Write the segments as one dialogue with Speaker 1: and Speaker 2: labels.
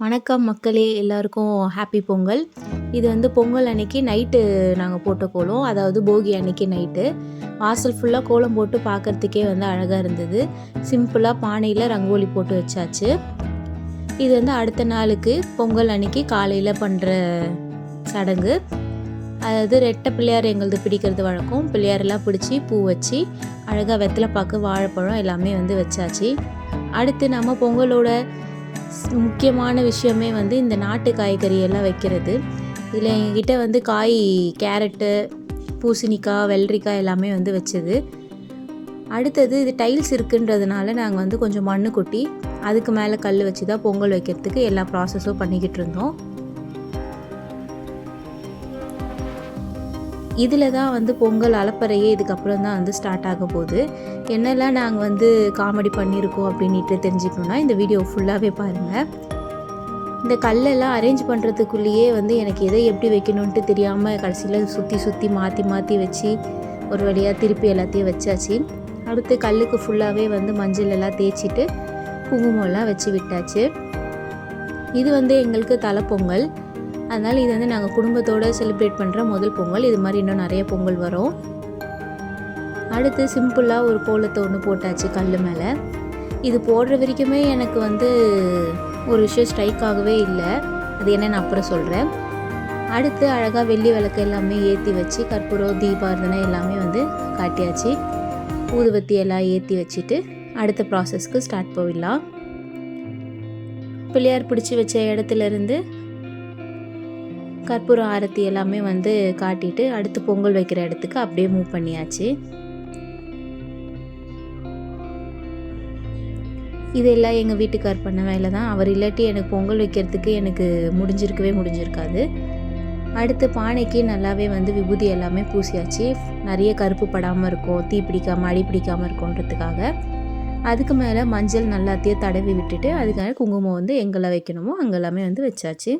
Speaker 1: வணக்கம் மக்களே எல்லாருக்கும் ஹாப்பி பொங்கல். இது வந்து பொங்கல் அன்னைக்கு நைட்டு நாங்கள் போட்ட கோலம் அதாவது போகி அன்னைக்கு நைட்டு வாசல் ஃபுல்லாக கோலம் போட்டு பார்க்கறதுக்கே வந்து அழகாக இருந்தது. சிம்பிளாக பானையில் ரங்கோலி போட்டு வச்சாச்சு. இது வந்து அடுத்த நாளுக்கு பொங்கல் அன்னைக்கு காலையில் பண்ணுற சடங்கு. அதாவது ரெட்டை பிள்ளையார் எங்களது பிடிக்கிறது வழக்கம். பிள்ளையாரெல்லாம் பிடிச்சி பூ வச்சு அழகாக வெத்தலை பார்க்க வாழைப்பழம் எல்லாமே வந்து வச்சாச்சு. அடுத்து நம்ம பொங்கலோட முக்கியமான விஷயமே வந்து இந்த நாட்டு காய்கறி எல்லாம் வைக்கிறது. இதில் எங்கிட்ட வந்து காய் கேரட்டு பூசணிக்காய் வெள்ளரிக்காய் எல்லாமே வந்து வச்சது. அடுத்தது இது டைல்ஸ் இருக்குன்றதுனால நாங்கள் வந்து கொஞ்சம் மண்ணு கொட்டி அதுக்கு மேலே கல் வச்சு தான் பொங்கல் வைக்கிறதுக்கு எல்லா ப்ராசஸும் பண்ணிக்கிட்டு இருந்தோம். இதில் தான் வந்து பொங்கல் அலப்பறையே இதுக்கப்புறம் தான் வந்து ஸ்டார்ட் ஆக போகுது. என்னெல்லாம் நாங்கள் வந்து காமெடி பண்ணியிருக்கோம் அப்படின்ட்டு தெரிஞ்சுக்கணுன்னா இந்த வீடியோ ஃபுல்லாகவே பாருங்கள் இந்த கல்லெல்லாம் அரேஞ்ச் பண்ணுறதுக்குள்ளேயே வந்து எனக்கு எதை எப்படி வைக்கணுன்ட்டு தெரியாமல் கடைசியில் சுற்றி சுற்றி மாற்றி மாற்றி வச்சு ஒரு வழியாக திருப்பி எல்லாத்தையும் வச்சாச்சு. அடுத்து கல்லுக்கு ஃபுல்லாகவே வந்து மஞ்சள் எல்லாம் தேய்ச்சிட்டு குங்குமம்லாம் வச்சு விட்டாச்சு. இது வந்து எங்களுக்கு தலைப்பொங்கல். அதனால் இது வந்து நாங்கள் குடும்பத்தோடு செலிப்ரேட் பண்ணுற முதல் பொங்கல். இது மாதிரி இன்னும் நிறைய பொங்கல் வரும். அடுத்து சிம்பிளாக ஒரு கோலத்தை ஒன்று போட்டாச்சு கல் மேலே. இது போடுற வரைக்குமே எனக்கு வந்து ஒரு விஷயம் ஸ்ட்ரைக் ஆகவே இல்லை. அது என்னன்னு அப்புறம் சொல்கிறேன் அடுத்து அழகாக வெள்ளி விளக்கு எல்லாமே ஏற்றி வச்சு கற்பூரம் தீபாரதனை எல்லாமே வந்து காட்டியாச்சு. ஊதுபத்தி எல்லாம் ஏற்றி வச்சுட்டு அடுத்த ப்ராசஸ்க்கு ஸ்டார்ட் போயிடலாம். பிள்ளையார் பிடிச்சி வச்ச இடத்துலேருந்து கற்பூர கற்பூரம் ஆரத்தி எல்லாமே வந்து காட்டிட்டு அடுத்து பொங்கல் வைக்கிற இடத்துக்கு அப்படியே மூவ் பண்ணியாச்சு. இதெல்லாம் எங்கள் வீட்டுக்கார் பண்ண வேலை தான் அவர் இல்லாட்டி எனக்கு பொங்கல் வைக்கிறதுக்கு எனக்கு முடிஞ்சிருக்கவே முடிஞ்சிருக்காது. அடுத்து பானைக்கு நல்லாவே வந்து விபூதி எல்லாமே பூசியாச்சு. நிறைய கருப்பு படாமல் இருக்கும் தீ பிடிக்காமல் அடி பிடிக்காமல் இருக்கும்ன்றதுக்காக. அதுக்கு மேலே மஞ்சள் நல்லாத்தையும் தடவி விட்டுட்டு அதுக்கான குங்குமம் வந்து எங்கெல்லாம் வைக்கணுமோ அங்கெல்லாமே வந்து வச்சாச்சு.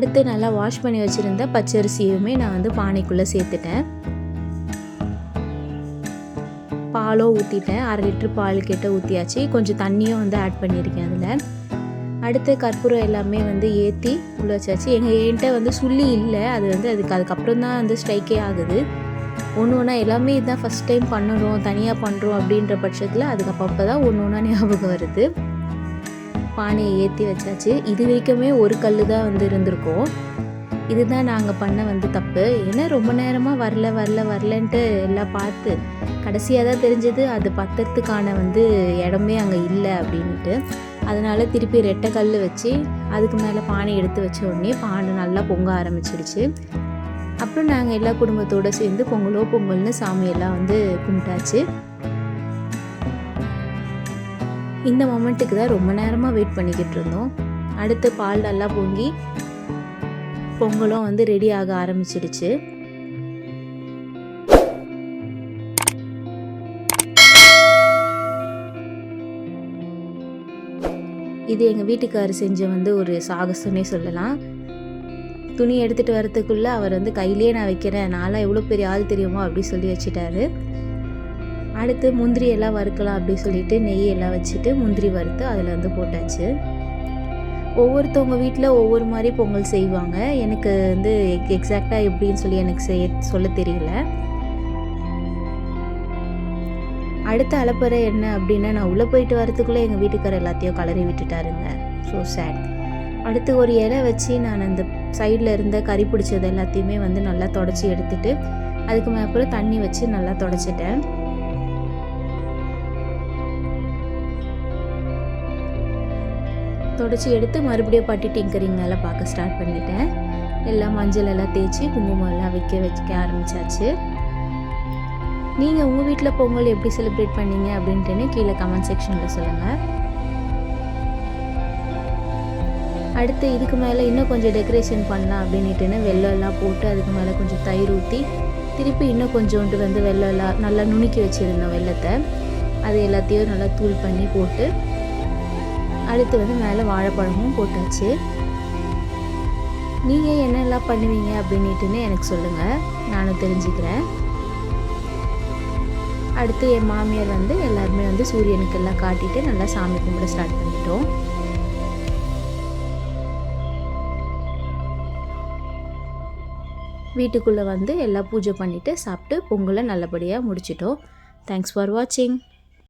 Speaker 1: அடுத்து நல்லா வாஷ் பண்ணி வச்சுருந்த பச்சரிசியுமே நான் வந்து பானைக்குள்ளே சேர்த்துட்டேன். பாலோ ஊற்றிட்டேன் அரை லிட்டர் பால் கிட்ட ஊற்றியாச்சு கொஞ்சம் தண்ணியும் வந்து ஆட் பண்ணியிருக்கேன் அதில். அடுத்து கற்பூரம் எல்லாமே வந்து ஏற்றி உள்ள வச்சாச்சு. எங்கள் என்கிட்ட வந்து சுள்ளி இல்லை. அது வந்து அதுக்கு அதுக்கப்புறம் தான் வந்து ஸ்ட்ரைக்கே ஆகுது. ஒன்று ஒன்றா எல்லாமே இதுதான் ஃபஸ்ட் டைம் பண்ணுறோம் தனியாக பண்ணுறோம் அப்படின்ற பட்சத்தில் அதுக்கப்புறம் தான் ஒன்று ஒன்றா ஞாபகம் வருது. பானையை ஏற்றி வச்சாச்சு. இது வரைக்குமே ஒரு கல் தான் வந்து இருந்திருக்கும். இதுதான் நாங்கள் பண்ண வந்து தப்பு. ஏன்னா ரொம்ப நேரமாக வரல வரல வரலன்ட்டு எல்லாம் பார்த்து கடைசியாக தான் தெரிஞ்சது அது பத்தறதுக்கான வந்து இடமே அங்கே இல்லை அப்படின்ட்டு அதனால் திருப்பி ரெட்டை கல் வச்சு அதுக்கு மேலே பானை எடுத்து வச்ச உடனே பானை நல்லா பொங்க ஆரம்பிச்சிடுச்சு அப்புறம் நாங்கள் எல்லா குடும்பத்தோடு சேர்ந்து பொங்கலோ பொங்கல்னு சாமியெல்லாம் வந்து கும்பிட்டாச்சு. இந்த மொமெண்ட்டுக்கு தான் ரொம்ப நேரமாக வெயிட் பண்ணிக்கிட்டு இருந்தோம். அடுத்து பால் நல்லா பொங்கி பொங்கலும் வந்து ரெடி ஆக ஆரம்பிச்சிடுச்சு. இது எங்கள் வீட்டுக்காரர் செஞ்ச வந்து ஒரு சாகசம்னே சொல்லலாம். துணி எடுத்துகிட்டு வரத்துக்குள்ளே அவர் வந்து கையிலேயே நான் வைக்கிறேன் நான்லாம் எவ்வளோ பெரிய ஆள் தெரியுமோ அப்படி சொல்லி வச்சுட்டாரு. அடுத்து முந்திரி எல்லாம் வறுக்கலாம் அப்படின்னு சொல்லிட்டு நெய் எல்லாம் வச்சுட்டு முந்திரி வறுத்து அதில் வந்து போட்டாச்சு. ஒவ்வொருத்தவங்க வீட்டில் ஒவ்வொரு மாதிரி பொங்கல் செய்வாங்க. எனக்கு வந்து எக்ஸாக்டாக எப்படின்னு சொல்லி எனக்கு செய்ய சொல்ல தெரியல. அடுத்த அலப்பறை என்ன அப்படின்னா நான் உள்ளே போயிட்டு வரத்துக்குள்ளே எங்கள் வீட்டுக்காரர் எல்லாத்தையும் கலரி விட்டுட்டாருங்க. ஸோ சேட் அடுத்து ஒரு இலை வச்சு நான் அந்த சைடில் இருந்த கறி பிடிச்சது எல்லாத்தையுமே வந்து நல்லா தொடச்சி எடுத்துட்டு அதுக்கு மேலே தண்ணி வச்சு நல்லா தொடச்சிட்டேன். தொடச்சி எடுத்து மறுபடியும் பட்டி டிங்கரிங் மேலே பார்க்க ஸ்டார்ட் பண்ணிட்டேன். எல்லாம் மஞ்சள் எல்லாம் தேய்ச்சி குங்குமம் எல்லாம் வைக்க வைக்க ஆரம்பித்தாச்சு நீங்கள் உங்கள் வீட்டில் பொங்கல் எப்படி செலிப்ரேட் பண்ணீங்க அப்படின்ட்டுன்னு கீழே கமெண்ட் செக்ஷனில் சொல்லுங்கள் அடுத்து இதுக்கு மேலே இன்னும் கொஞ்சம் டெக்கரேஷன் பண்ணலாம் அப்படின்ட்டுன்னு வெள்ளம்லாம் போட்டு அதுக்கு மேலே கொஞ்சம் தயிர் ஊற்றி திருப்பி இன்னும் கொஞ்சோண்டு வந்து வெள்ளம்லாம் நல்லா நுணுக்கி வச்சுருந்தோம் வெள்ளத்தை. அது எல்லாத்தையும் நல்லா தூள் பண்ணி போட்டு அடுத்து வந்து மேலே வாழைப்பழமும் போட்டாச்சு. நீங்கள் என்னெல்லாம் பண்ணுவீங்க அப்படின்ட்டுன்னு எனக்கு சொல்லுங்கள் நானும் தெரிஞ்சுக்கிறேன். அடுத்து என் மாமியார் வந்து எல்லாருமே வந்து சூரியனுக்கு எல்லாம் காட்டிட்டு நல்லா சாமி கும்பிட ஸ்டார்ட் பண்ணிட்டோம். வீட்டுக்குள்ளே வந்து எல்லாம் பூஜை பண்ணிவிட்டு சாப்பிட்டு பொங்கலை நல்லபடியாக முடிச்சிட்டோம். தேங்க்ஸ் ஃபார் வாட்சிங்